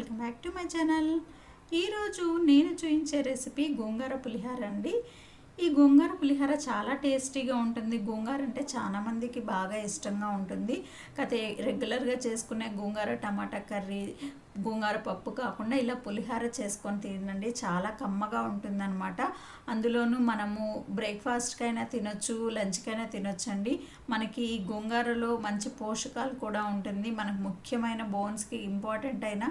Welcome back to my channel. ఈరోజు నేను చూపించే రెసిపీ గోంగూర పులిహార అండి. ఈ గోంగూర పులిహార చాలా టేస్టీగా ఉంటుంది. గోంగూర అంటే చాలామందికి బాగా ఇష్టంగా ఉంటుంది. కాకపోతే రెగ్యులర్గా చేసుకునే గోంగూర టమాటా కర్రీ గోంగార పప్పు కాకుండా ఇలా పులిహార చేసుకొని తినండి. చాలా కమ్మగా ఉంటుందన్నమాట. అందులోనూ మనము బ్రేక్ఫాస్ట్కైనా తినొచ్చు లంచ్కైనా తినొచ్చండి. మనకి ఈ గోంగారలో మంచి పోషకాలు కూడా ఉంటుంది. మనకు ముఖ్యమైన బోన్స్కి ఇంపార్టెంట్ అయిన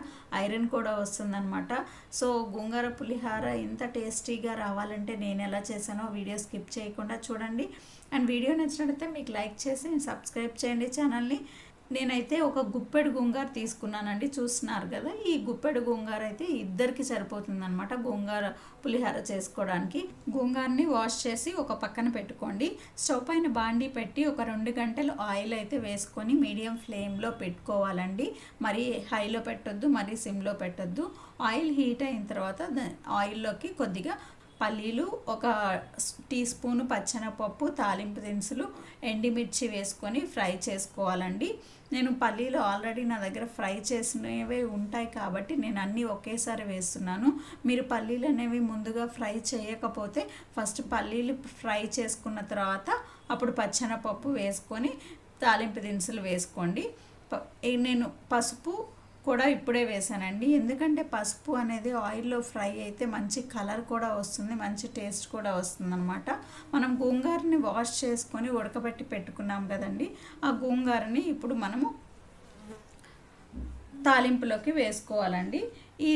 ఐరన్ కూడా వస్తుందన్నమాట. సో గోంగూర పులిహార ఇంత టేస్టీగా రావాలంటే నేను ఎలా చేశానో వీడియో స్కిప్ చేయకుండా చూడండి. అండ్ వీడియో నచ్చినట్లయితే మీకు లైక్ చేసి సబ్స్క్రైబ్ చేయండి ఛానల్ని. నేనైతే ఒక గుప్పెడు గుంగారు తీసుకున్నానండి చూస్తున్నారు కదా. ఈ గుప్పెడు గుంగారు అయితే ఇద్దరికి సరిపోతుంది అనమాట గోంగార పులిహార చేసుకోవడానికి. గోంగారని వాష్ చేసి ఒక పక్కన పెట్టుకోండి. స్టవ్ పైన బాండి పెట్టి ఒక రెండు గంటలు ఆయిల్ అయితే వేసుకొని మీడియం ఫ్లేమ్లో పెట్టుకోవాలండి. మరీ హైలో పెట్టొద్దు మరీ సిమ్లో పెట్టొద్దు. ఆయిల్ హీట్ అయిన తర్వాత ఆయిల్లోకి కొద్దిగా పల్లీలు ఒక టీ స్పూన్ పచ్చనపప్పు తాలింపు దినుసులు ఎండిమిర్చి వేసుకొని ఫ్రై చేసుకోవాలండి. నేను పల్లీలు ఆల్రెడీ నా దగ్గర ఫ్రై చేసినవే ఉంటాయి కాబట్టి నేను అన్నీ ఒకేసారి వేస్తున్నాను. మీరు పల్లీలు అనేవి ముందుగా ఫ్రై చేయకపోతే ఫస్ట్ పల్లీలు ఫ్రై చేసుకున్న తర్వాత అప్పుడు పచ్చనపప్పు వేసుకొని తాలింపు దినుసులు వేసుకోండి. నేను పసుపు కూడా ఇప్పుడే వేసానండి. ఎందుకంటే పసుపు అనేది ఆయిల్లో ఫ్రై అయితే మంచి కలర్ కూడా వస్తుంది మంచి టేస్ట్ కూడా వస్తుంది అనమాట మనం గోంగారని వాష్ చేసుకొని ఉడకబెట్టి పెట్టుకున్నాం కదండి. ఆ గోంగారని ఇప్పుడు మనము తాలింపులోకి వేసుకోవాలండి. ఈ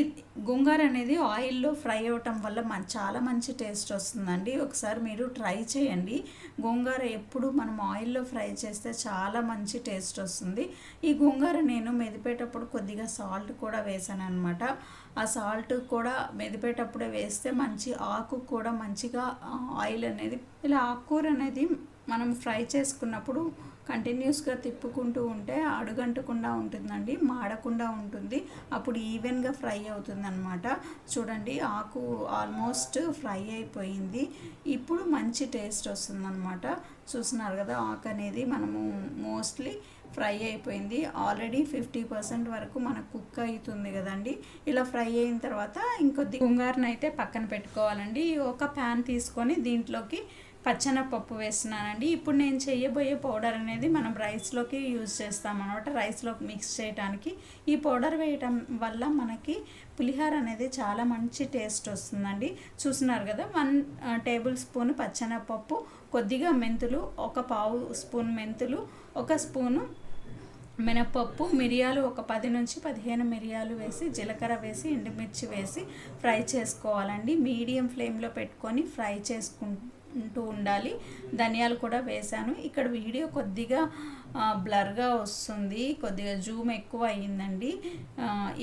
గోంగూర అనేది ఆయిల్లో ఫ్రై అవ్వటం వల్ల మన చాలా మంచి టేస్ట్ వస్తుందండి. ఒకసారి మీరు ట్రై చేయండి. గోంగూర ఎప్పుడు మనం ఆయిల్లో ఫ్రై చేస్తే చాలా మంచి టేస్ట్ వస్తుంది. ఈ గోంగూర నేను మెదిపేటప్పుడు కొద్దిగా సాల్ట్ కూడా వేసాను అనమాట ఆ సాల్ట్ కూడా మెదిపేటప్పుడే వేస్తే మంచి ఆకు కూడా మంచిగా ఆయిల్ అనేది ఇలా ఆకుకూర అనేది మనం ఫ్రై చేసుకున్నప్పుడు కంటిన్యూస్గా తిప్పుకుంటూ ఉంటే అడుగంటకుండా ఉంటుందండి మాడకుండా ఉంటుంది. అప్పుడు ఈవెన్గా ఫ్రై అవుతుంది అనమాట చూడండి ఆకు ఆల్మోస్ట్ ఫ్రై అయిపోయింది. ఇప్పుడు మంచి టేస్ట్ వస్తుందన్నమాట. చూస్తున్నారు కదా ఆకు అనేది మనము మోస్ట్లీ ఫ్రై అయిపోయింది. ఆల్రెడీ ఫిఫ్టీ పర్సెంట్ వరకు మనకు కుక్ అవుతుంది కదండి. ఇలా ఫ్రై అయిన తర్వాత ఇంకొద్ది. గుంగారుని పక్కన పెట్టుకోవాలండి. ఒక ప్యాన్ తీసుకొని దీంట్లోకి పచ్చనపప్పు వేస్తున్నానండి. ఇప్పుడు నేను చేయబోయే పౌడర్ అనేది మనం రైస్లోకి యూజ్ చేస్తాం అనమాట రైస్లోకి మిక్స్ చేయడానికి ఈ పౌడర్ వేయటం వల్ల మనకి పులిహార అనేది చాలా మంచి టేస్ట్ వస్తుందండి. చూస్తున్నారు కదా వన్ టేబుల్ స్పూన్ పచ్చనపప్పు కొద్దిగా మెంతులు ఒక పావు స్పూన్ మెంతులు ఒక స్పూను మినపప్పు మిరియాలు ఒక పది నుంచి పదిహేను మిరియాలు వేసి జీలకర్ర వేసి ఎండుమిర్చి వేసి ఫ్రై చేసుకోవాలండి. మీడియం ఫ్లేమ్లో పెట్టుకొని ఫ్రై చేసుకుంటూ ఉంటూ ఉండాలి. ధనియాలు కూడా వేశాను. ఇక్కడ వీడియో కొద్దిగా బ్లర్గా వస్తుంది. కొద్దిగా జూమ్ ఎక్కువ అయ్యిందండి.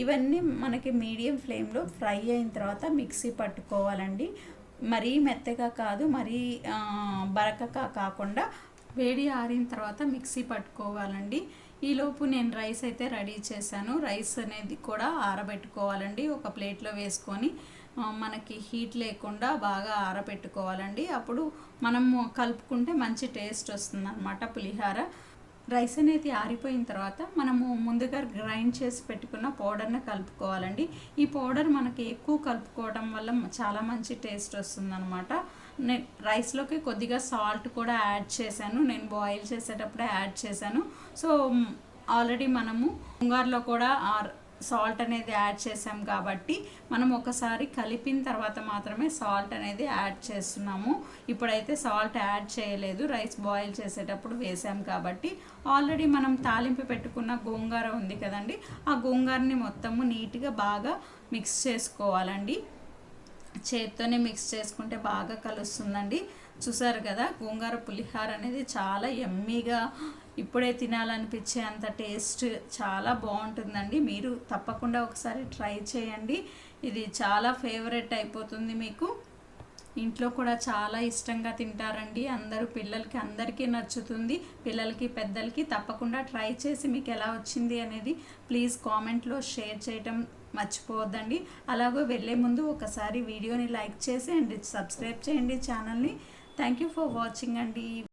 ఇవన్నీ మనకి మీడియం ఫ్లేమ్లో ఫ్రై అయిన తర్వాత మిక్సీ పట్టుకోవాలండి. మరీ మెత్తగా కాదు మరీ బరకగా కాకుండా వేడి ఆరిన తర్వాత మిక్సీ పట్టుకోవాలండి. ఈలోపు నేను రైస్ అయితే రెడీ చేశాను. రైస్ అనేది కూడా ఆరబెట్టుకోవాలండి. ఒక ప్లేట్లో వేసుకొని మనకి హీట్ లేకుండా బాగా ఆరబెట్టుకోవాలండి అప్పుడు మనము కలుపుకుంటే మంచి టేస్ట్ వస్తుంది అనమాట పులిహార. రైస్ అనేది ఆరిపోయిన తర్వాత మనము ముందుగా గ్రైండ్ చేసి పెట్టుకున్న పౌడర్ని కలుపుకోవాలండి. ఈ పౌడర్ మనకి ఎక్కువ కలుపుకోవడం వల్ల చాలా మంచి టేస్ట్ వస్తుందన్నమాట. నేను రైస్లోకి కొద్దిగా సాల్ట్ కూడా యాడ్ చేశాను. నేను బాయిల్ చేసేటప్పుడే యాడ్ చేశాను. సో ఆల్రెడీ మనము ఉంగార్లో కూడా సాల్ట్ అనేది యాడ్ చేసాం కాబట్టి మనం ఒకసారి కలిపిన తర్వాత మాత్రమే సాల్ట్ అనేది యాడ్ చేస్తున్నాము. ఇప్పుడైతే సాల్ట్ యాడ్ చేయలేదు. రైస్ బాయిల్ చేసేటప్పుడు వేసాం కాబట్టి ఆల్రెడీ మనం తాలింపు పెట్టుకున్న గోంగూర ఉంది కదండి ఆ గోంగూరని మొత్తము నీట్గా బాగా మిక్స్ చేసుకోవాలండి. చేత్తోనే మిక్స్ చేసుకుంటే బాగా కలుస్తుందండి. చూసారు కదా గోంగూర పులిహార అనేది చాలా ఎమ్మీగా ఇప్పుడే తినాలనిపించే అంత టేస్ట్ చాలా బాగుంటుందండి. మీరు తప్పకుండా ఒకసారి ట్రై చేయండి. ఇది చాలా ఫేవరెట్ అయిపోతుంది మీకు. ఇంట్లో కూడా చాలా ఇష్టంగా తింటారండి. అందరూ పిల్లలకి అందరికీ నచ్చుతుంది. పిల్లలకి పెద్దలకి తప్పకుండా ట్రై చేసి మీకు ఎలా వచ్చింది అనేది ప్లీజ్ కామెంట్లో షేర్ చేయటం మర్చిపోవద్దండి. అలాగే వెళ్ళే ముందు ఒకసారి వీడియోని లైక్ చేసి అండ్ సబ్స్క్రైబ్ చేయండి ఛానల్ని. థ్యాంక్ యూ ఫర్ వాచింగ్ అండి.